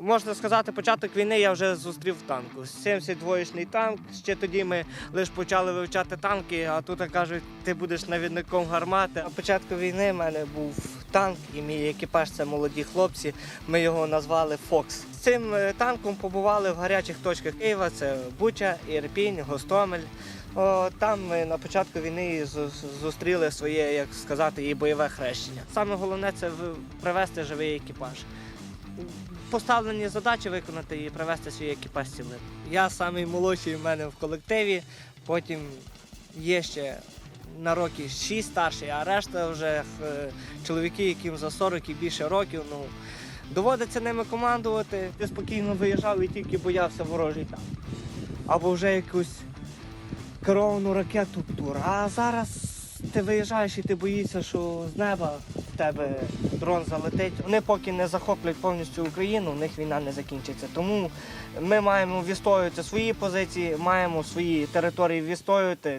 Можна сказати, початок війни я вже зустрів в танку. 72-шний танк. Ще тоді ми лише почали вивчати танки, а тут кажуть, ти будеш навідником гармати. На початку війни в мене був танк, і мій екіпаж це молоді хлопці. Ми його назвали Фокс. З цим е, танком побували в гарячих точках Києва. Це Буча, Ірпінь, Гостомель. О, там ми на початку війни зустріли своє, як сказати, і бойове хрещення. Саме головне це привести живий екіпаж. Поставлені задачі виконати і привести свій екіпаж цілим. Я самий молодший в мене в колективі, потім є ще на роки 6 старший, а решта вже е, чоловіки, яким за 40 і більше років. Ну, доводиться ними командувати. Ти спокійно виїжджав і тільки боявся ворожий там. Або вже якусь керовану ракету тур. А зараз ти виїжджаєш і ти боїшся, що з неба тебе дрон залетить. Вони поки не захоплять повністю Україну, у них війна не закінчиться. Тому ми маємо відстоювати свої позиції, маємо свої території відстоювати.